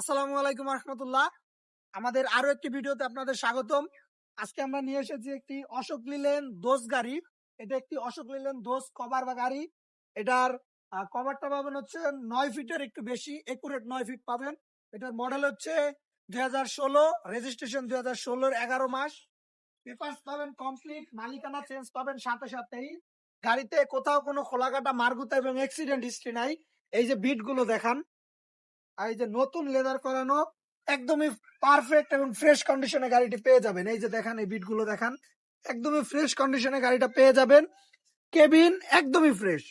আসসালামু আলাইকুম রহমতুল্লাহ। আমাদের আরও একটি ভিডিওতে আপনাদের স্বাগতম। আজকে আমরা নিয়ে এসেছি একটি অশোক লিলেন দোষ গাড়ি। এটা একটি অশোক লিলেন দোষ কভার বা গাড়ি। এটার কভারটা পাবেন হচ্ছে নয় ফিটের একটু বেশি একুরেট নয় ফিট পাবেন। এটার মডেল হচ্ছে দুই হাজার ষোলো রেজিস্ট্রেশন দুই হাজার ষোলোর এগারো মাস। পেপার্স পাবেন কমপ্লিট মালিকানা চেঞ্জ পাবেন সাথে সাথেই। গাড়িতে কোথাও কোনো খোলাকাটা মার্গুতা এবং অ্যাক্সিডেন্ট হিস্ট্রি নাই। এই যে বিটগুলো দেখান। এই যে নতুন লেদার করানো একদমই পারফেক্ট এবং ফ্রেশ কন্ডিশনে গাড়িটি পেয়ে যাবেন। এই যে দেখান, এই বিটগুলো দেখান, একদমই ফ্রেশ কন্ডিশনে গাড়িটা পেয়ে যাবেন। কেবিন একদমই ফ্রেশ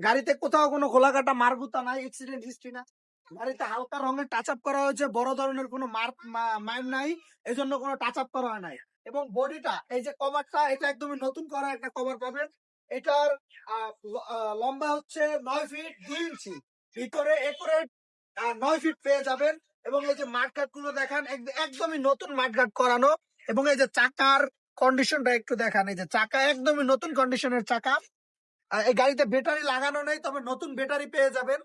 গাড়িতে কোথাও কোনো খোলাকাটা মার্গুতা নাই অ্যাক্সিডেন্ট হিস্ট্রি না। গাড়িতে হালকা রঙের টাচ আপ করা হয়েছে, বড় ধরনের কোনো মার্ক মাইন নাই এই জন্য কোনো টাচ আপ করা হয় নাই। এবং বডিটা এই যে কভারটা এটা একদমই নতুন করা একটা কভার পাবেন। এটার লম্বা হচ্ছে নয় ফিট দুই ইঞ্চি ভিতরে একুরেট নয় ফিট পেয়ে যাবেন এবং এই যে মাঠঘাটগুলো দেখান একদমই নতুন মাঠঘাট করানো এবং এই যে চাকার কন্ডিশনটা একটু দেখান। এই যে চাকা একদমই নতুন কন্ডিশনের চাকা। এই গাড়িতে ব্যাটারি লাগানো নেই, তবে নতুন ব্যাটারি পেয়ে যাবেন।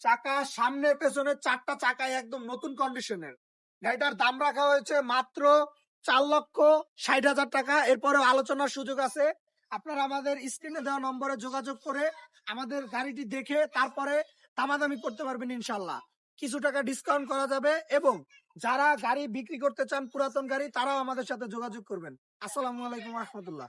চাকা পেছনে চারটা চাকাই একদম নতুন কন্ডিশনের গাড়িটার দাম রাখা হয়েছে মাত্র চার লক্ষ ষাট হাজার টাকা। এরপরে আলোচনার সুযোগ আছে। আপনারা আমাদের স্ক্রিনে দেওয়া নম্বরে যোগাযোগ করে আমাদের গাড়িটি দেখে তারপরে দামাদামি করতে পারবেন ইনশাল্লাহ কিছু টাকা ডিসকাউন্ট করা যাবে এবং যারা গাড়ি বিক্রি করতে চান পুরাতন গাড়ি, তারাও আমাদের সাথে যোগাযোগ করবেন। আসসালামু আলাইকুম রহমতুল্লাহ।